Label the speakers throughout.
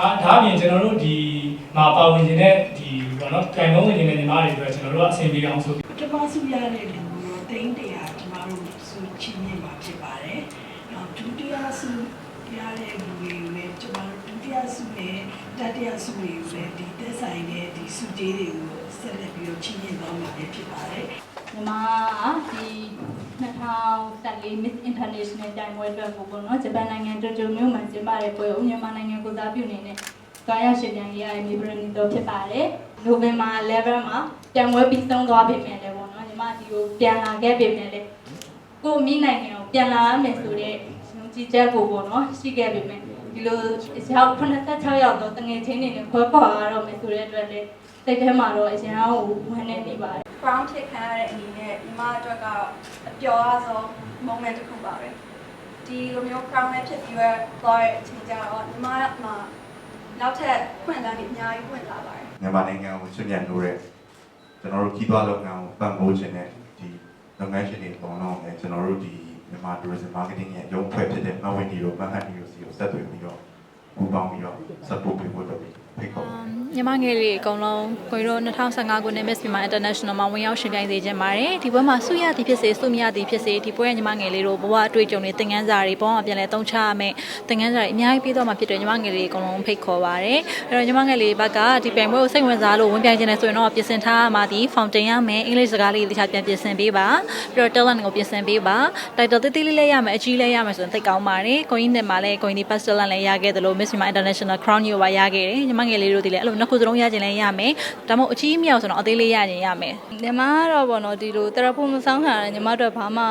Speaker 1: ဒါဒါအပြင်ကျွန်တော်တို့ဒီမှာပါဝင်နေတဲ့ဒီဘောနော်တိုင်ပုံးဝင်နေတဲ့ညီမတွေအတွက်ကျွန်တော်တို့ကအဆင်ပြေအောင်ဆို
Speaker 2: ပထမဆုရတဲ့လူကိုတိန်းတရာကျမတို့ဆုချင်းမြင့်မှာဖြစ်ပါတယ်။နောက်ဒုတိယဆုရတဲ့လူတွေကိုလည်းကျမတို့ဒုတိယဆုနဲ့တတိယဆုတွေကိုလည်းဒီသက်ဆိုင်တဲ့ဒီဆုကြေးတွေကိုဆက်လက်ပြီးတော့ချင်းမြင့်သွားမှာလည်းဖြစ်ပါတယ်။
Speaker 3: ညီမဒီ2014 Miss International တိုင်ပွဲအတွက်ကိုပေါ့နော်ဂျပန်နိုင်ငံတိုကျိုမြို့မှာကျင်းပတဲ့ပွဲကိုမြန်မာနိုင်ငံကိုစားပြုနေနဲ့တွားရောက်ရှင်ပြန်ရေးရတဲ့မြေပရနီတော်ဖြစ်ပါတယ်။နိုဝင်ဘာ11မှာတိုင်ပွဲပြီးဆုံးသွားပြီမယ်လေပေါ့နော်ညီမဒီကိုပြန်လာခဲ့ပြီမယ်လေကိုမိနိုင်ငံကိုပြန်လာရမယ်ဆိုတဲ့ယုံကြည်ချက်ကိုပေါ့နော်ရှိခဲ့ပြီမယ်ဒီလိုရောက်86ရောက်တော့တငယ်ချင်းတွေနဲ့ခွဲခွာရတော့မယ်ဆိုတဲ့အတွက်လေစိတ်ထဲမှာတော့အရင်ကဝမ်းနေနေပါတယ်
Speaker 4: brown ဖြစ်ခံရတဲ့အနေနဲ့ညီမအတွက်ကတော့အပျော်ရဆုံး moment တစ်ခုပါပဲဒီလိုမျိုး crown နဲ့ဖြစ်ပြီးတော့သွားတဲ့အချိန်ကျတော့ညီမမှာနောက်ထပ်ဖွင့်လာနေအများကြီးဖွင့်လာပါတယ်
Speaker 5: မြန်မာနိုင်ငံကိုဆွမြတ်လို့တဲ့ကျွန်တော်တို့ကြီးပွားလုပ်ငန်းကိုပံ့ပိုးခြင်းနဲ့ဒီလုပ်ငန်းရှင်တွေအကုန်လုံးလည်းကျွန်တော်တို့ဒီမြန်မာ tourism marketing ရဲ့ရုံးဖွဲ့ဖြစ်တဲ့မဝင်ဒီတို့မဟန်ဒီတို့စီကိုဆက်သွယ်ပြီးတော့ပူးပေါင်းပြီးတော့ support ပေးဖို့တော့ဖိတ်ခေါ်ပါတယ်
Speaker 6: ညီမငယ်လေးအကုန်လုံးကိုရို2015ခုနှစ် Miss Myanmar International မှာဝင်ရောက်ရှင်ပြိုင်စေခြင်းပါတယ်ဒီပွဲမှာဆုရသည်ဖြစ်စေဆုမရသည်ဖြစ်စေဒီပွဲရဲ့ညီမငယ်လေးတို့ဘဝအတွေ့အကြုံတွေသင်ခန်းစာတွေဘဝမှာပြန်လည်သုံးချရမယ်သင်ခန်းစာတွေအများကြီးပြီးတော့မှဖြစ်တယ်ညီမငယ်လေးအကုန်လုံးဖိတ်ခေါ်ပါတယ်အဲ့တော့ညီမငယ်လေးဘက်ကဒီပြိုင်ပွဲကိုစိတ်ဝင်စားလို့ဝင်ပြိုင်ခြင်းနဲ့ဆိုရင်တော့ပြင်ဆင်ထားရမှာဒီ fountain ရမယ်အင်္ဂလိပ်စကားလေးတခြားပြန်ပြင်ဆင်ပေးပါပြီးတော့ talent ကိုပြင်ဆင်ပေးပါ title တိတိလေးလေးရမယ်အကြီးလေးရမယ်ဆိုရင်သိကောင်းပါတယ်ကိုင်းနဲ့မှာလည်းကိုင်းဒီ past talent လည်းရခဲ့တယ်လို့ Miss Myanmar International Crown ကိုပါရခဲ့တယ်ညီမငယ်လေးတို့ဒီလည်းအဲ့လိုနှစ်ခုစလုံးရခြင်းလည်းရမယ်ဒါမှမဟုတ်အကြီးမြောက်ဆိုတော့အသေးလေးရခြင်းရမယ်
Speaker 3: ညီမကတော့ဗောနော်ဒီလိုတရဖို့မဆောင်ခံရတဲ့ညီမတို့ဘာမှ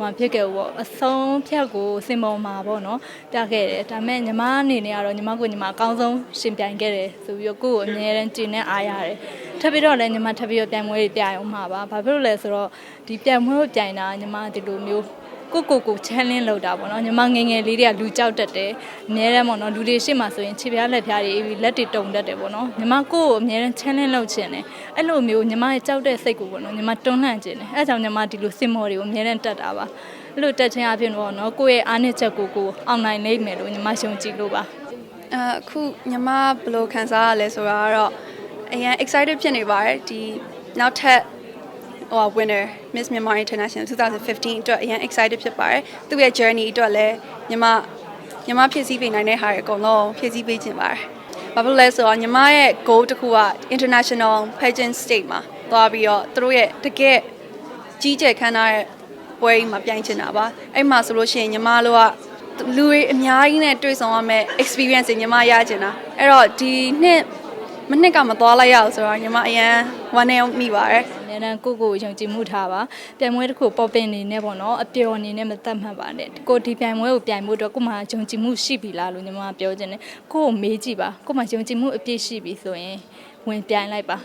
Speaker 3: မဖြစ်ခဲ့ဘူးဗောအဆုံးဖြတ်ကိုစင်ပေါ်မှာဗောနော်ပြခဲ့တယ်ဒါပေမဲ့ညီမအနေနဲ့ကတော့ညီမကိုညီမအကောင်းဆုံးရှင်ပြိုင်ခဲ့တယ်ဆိုပြီးတော့ကိုယ့်ကိုအမြဲတမ်းကြည်နဲ့အားရတယ်ထပ်ပြီးတော့လည်းညီမထပ်ပြီးတော့ပြိုင်ပွဲတွေပြိုင်အောင်မှာပါဘာဖြစ်လို့လဲဆိုတော့ဒီပြိုင်ပွဲကိုပြိုင်တာညီမဒီလိုမျိုး ကိုကိုကို challenge လုပ်တာပေါ့နော်ညီမငယ်ငယ်လေးတွေကလူကြောက်တတ်တယ်အများတမ်းပေါ့နော်လူတွေရှေ့မှာဆိုရင်ခြေပြားလက်ပြားတွေအေးပြီးလက်တွေတုံတတ်တယ်ပေါ့နော်ညီမကိုကိုအများတမ်း challenge လုပ်ချင်တယ်အဲ့လိုမျိုးညီမရဲ့ကြောက်တဲ့စိတ်ကိုပေါ့နော်ညီမတွန်းလှန်ချင်တယ်အဲ့ကြောင့်ညီမဒီလိုစင်မော်တွေကိုအများတမ်းတက်တာပါအဲ့လိုတက်ခြင်းအပြင်ပေါ့နော်ကိုယ့်ရဲ့အားနည်းချက်ကိုကိုအောင်နိုင်နိုင်မယ်လို့ညီမယုံကြည်လို့ပါ
Speaker 4: အခုညီမဘယ်လိုခံစားရလဲဆိုတာကတော့အရင် excited ဖြစ်နေပါတယ်ဒီနောက်ထပ် ဟို winner Miss Myanmar International 2015အတွက်အရင် excited ဖြစ်ပါတယ်သူ့ရဲ့ journey အတွက်လည်းညီမညီမဖြည့်ဆည်းပေးနိုင်တဲ့ဟာတွေအကုန်လုံးဖြည့်ဆည်းပေးခြင်းပါတယ်ဘာဖြစ်လို့လဲဆိုတော့ညီမရဲ့ goal တစ်ခုက international pageant state မှာသွားပြီးတော့သူတို့ရဲ့တကယ်ကြီးကျယ်ခမ်းနားတဲ့ပွဲကြီးမှာပြိုင်ချင်တာပါအဲ့မှာဆိုလို့ရှိရင်ညီမတို့ကလူတွေအများကြီးနဲ့တွေ့ဆုံရမယ့် experience တွေညီမရချင်တာအဲ့တော့ဒီနှစ်မနှစ်ကမသွားလိုက်ရအောင်ဆိုတော့ညီမအရန်ဝမ်းနေမိပါတယ်
Speaker 3: အ များတန်းကိုကိုယုံကြည်မှုထားပါပြိုင်ပွဲတစ်ခုပေါ်ပင်နေနဲ့ပေါ့နော်အပျော်အနေနဲ့မတတ်မှတ်ပါနဲ့ကိုဒီပြိုင်ပွဲကိုပြိုင်ဖို့အတွက်ကိုမှယုံကြည်မှုရှိပြီလားလို့ညီမကပြောချင်တယ်ကိုကိုမေးကြည့်ပါကိုမှယုံကြည်မှုအပြည့်ရှိပြီဆိုရင်ဝင်ပြိုင်လိုက်ပါ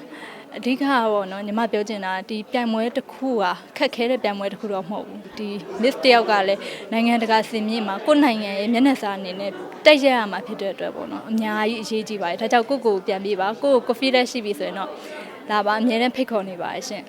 Speaker 3: အဓိကကပေါ့နော်ညီမပြောချင်တာဒီပြိုင်ပွဲတစ်ခုကခက်ခဲတဲ့ပြိုင်ပွဲတစ်ခုတော့မဟုတ်ဘူးဒီ miss တယောက်ကလည်းနိုင်ငံတကာစင်မြင့်မှာကိုယ့်နိုင်ငံရဲ့မျက်နှာစာအနေနဲ့တက်ရရမှာဖြစ်တဲ့အတွက်ပေါ့နော်အများကြီးအရေးကြီးပါတယ်ဒါကြောင့်ကိုကိုကိုပြန်ပြေးပါကိုကို confidence ရှိပြီဆိုရင်တော့ ဒါပါအများနဲ့ဖိတ်ခေါ်နေပါရှင်